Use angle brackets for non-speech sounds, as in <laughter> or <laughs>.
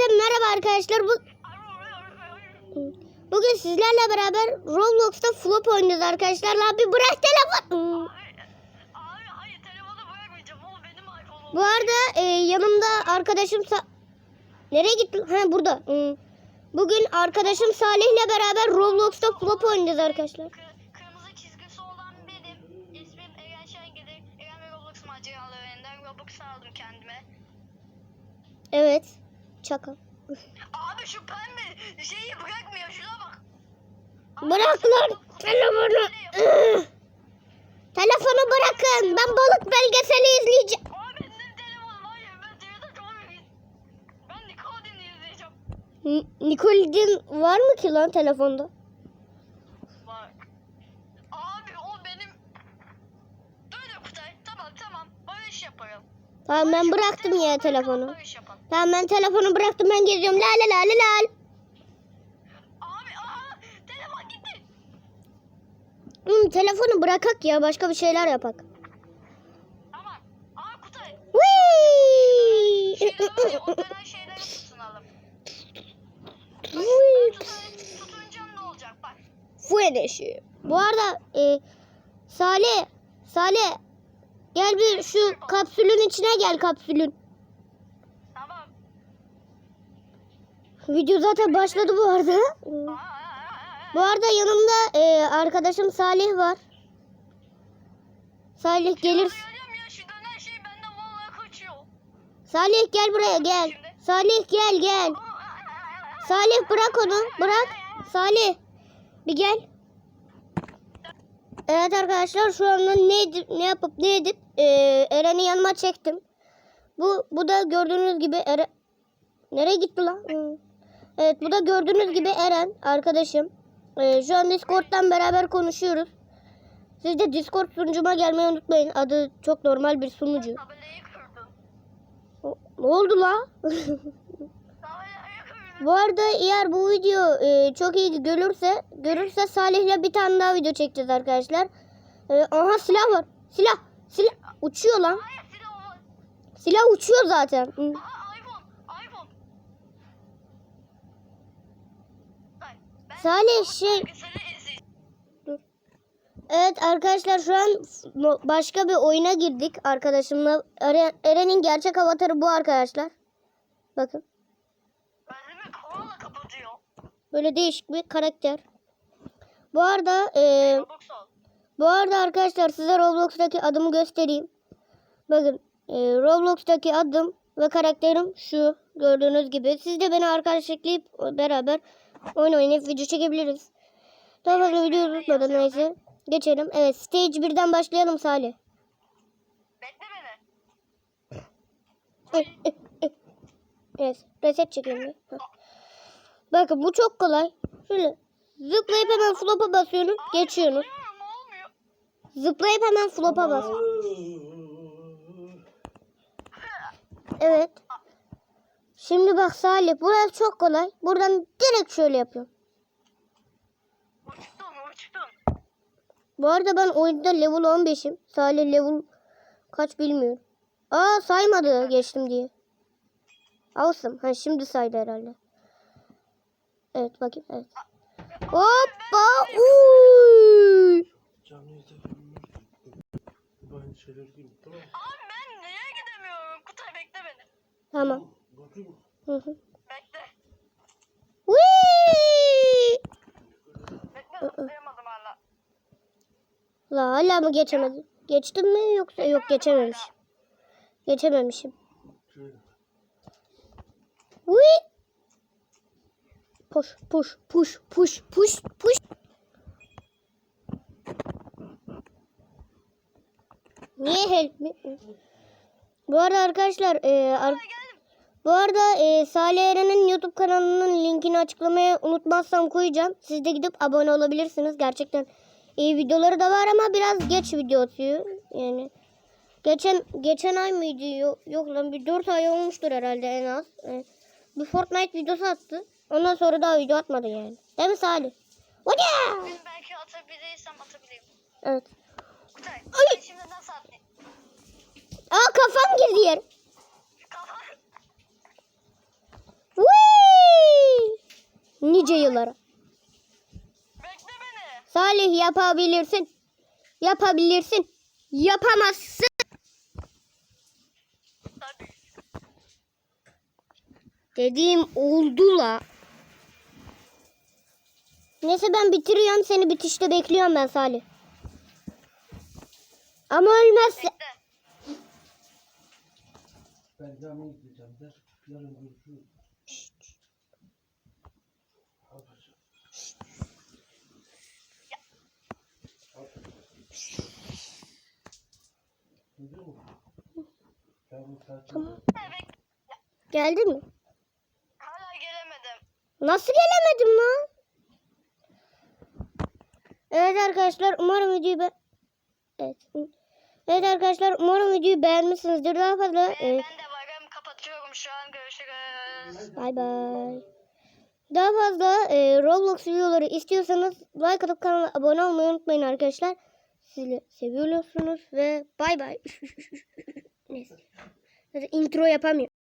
Hepinize merhaba arkadaşlar. Bu Bugün sizlerle beraber Roblox'ta flop oynuyoruz arkadaşlar. Lan bir bırak telefon. Abi hayır telefonu bırakmayacağım. O benim iPhone'um. Bu arada e, yanımda arkadaşım Sa- Nereye gitti? Ha burada. Hı. Bugün arkadaşım Salih'le beraber Roblox'ta flop oynayacağız arkadaşlar. Kı- kırmızı çizgisi olan benim. İsmim Eren Şengeli. Eren ve Roblox maceralarından Roblox aldım kendime. Evet. Çakal. Abi şu pembe şeyi bırakmıyor. Şuna bak. Bırak lan telefonu. Telefonu bırakın. Ben balık belgeseli izleyeceğim. Abi benim telefonum hayır. Ben telefonu çok iyi. Ben Nickelodeon'u izleyeceğim. N- Nickelodeon var mı ki lan telefonda? Bak. Abi o benim. Böyle Kutay. Tamam tamam. Barış yapalım. Tamam ben bıraktım ya telefonu. Tamam ben telefonu bıraktım ben geziyorum. La la la la la. Abi aa telefon gitti. Hmm, telefonu bırakak ya başka bir şeyler yapak. Tamam. Aa Kutay. Whee! Şeyler var ya o dönen şeyleri tutunalım. Whee! Tutun, tutunca ne olacak bak. Bu arada e, Salih, Salih gel bir şu kapsülün içine gel kapsülün. Tamam. Video zaten başladı bu arada. Bu arada yanımda e, arkadaşım Salih var. Salih gelir. Görüyorum ya şu dönen şey. Salih gel buraya gel. Salih gel gel. Salih bırak onu. Bırak. Salih. Bir gel. Evet arkadaşlar şu anda ne edip, ne yapıp ne edip e, Eren'i yanıma çektim. Bu bu da gördüğünüz gibi Eren Nereye gitti lan? Evet bu da gördüğünüz gibi Eren arkadaşım. E, şu an Discord'dan beraber konuşuyoruz. Siz de Discord sunucuma gelmeyi unutmayın. Adı çok normal bir sunucu. O- Ne oldu la? <laughs> Bu arada eğer bu video e, çok iyi görürse görürse Salih'le bir tane daha video çekeceğiz arkadaşlar. E, aha silah var. Silah. Silah uçuyor lan. Hayır silah uçuyor zaten. Aa iPhone. iPhone. Ben Salih şey. Evet arkadaşlar şu an başka bir oyuna girdik arkadaşımla. Eren- Eren'in gerçek avatarı bu arkadaşlar. Bakın. Böyle değişik bir karakter. Bu arada e. Bu arada arkadaşlar size Roblox'taki adımı göstereyim. Bakın e, Roblox'taki adım ve karakterim şu gördüğünüz gibi. Siz de beni arkadaş ekleyip beraber oyun oynayıp video çekebiliriz. Daha fazla video unutmadan neyse geçelim. Evet stage 1'den başlayalım Salih. Bekle beni. Evet reset çekelim. Bakın bu çok kolay. Şöyle zıplayıp hemen flop'a. Duyuyorum olmuyor. Zıplayıp hemen flop'a bas. Evet. Şimdi bak Salih burası çok kolay. Buradan direkt şöyle yapıyorum. Uçtum uçtum. Bu arada ben oyunda level 15'im. Salih level kaç bilmiyorum. Aa saymadı geçtim diye. Awesome. Ha şimdi saydı herhalde. Evet bakayım. Evet. Hoppa. Uy. Abi ben niye gidemiyorum? Kutay bekle beni. Tamam. Hı hı. Bekle. Whee! Bekle zıplayamadım hala. La hala mı geçemedim? Geçtim mi yoksa yok geçememişim. Geçememişim. Şöyle. Push push push push push push. Niye help me? Bu arada arkadaşlar e, ar- bu arada e, Salih Eren'in YouTube kanalının linkini açıklamaya unutmazsam koyacağım. Siz de gidip abone olabilirsiniz. Gerçekten iyi videoları da var ama biraz geç video atıyor. Yani geçen geçen ay mıydı? Yok, yok lan bir 4 ay olmuştur herhalde en az. E, bir Fortnite videosu attı. Ondan sonra daha video atmadı yani. Değil mi Salih? Hadi! Ben belki atabilirsem atabilirim. Evet. Kutay Ay! şimdi nasıl atlayayım? Aa kafam girdi yer. Kafa. Whee! Nice yıllara. Bekle beni. Salih yapabilirsin. Yapabilirsin. Yapamazsın. Tabii. Dediğim oldu la. Neyse ben bitiriyorum. Seni bitişte bekliyorum ben Salih. Ama ölmezse... Ben gideceğim. Yarın görüşürüz. Bekle. Geldin mi? Hala gelemedim. Nasıl gelemedim lan? Evet arkadaşlar umarım videoyu be... Evet. Evet arkadaşlar umarım videoyu beğenmişsinizdir. Daha fazla... Ee, e, ben de varım. Kapatıyorum şu an. Görüşürüz. Bay bay. Daha fazla e, Roblox videoları istiyorsanız like atıp kanala abone olmayı unutmayın arkadaşlar. Sizi seviyorsunuz ve bay bay. <laughs> Neyse. Intro yapamıyorum.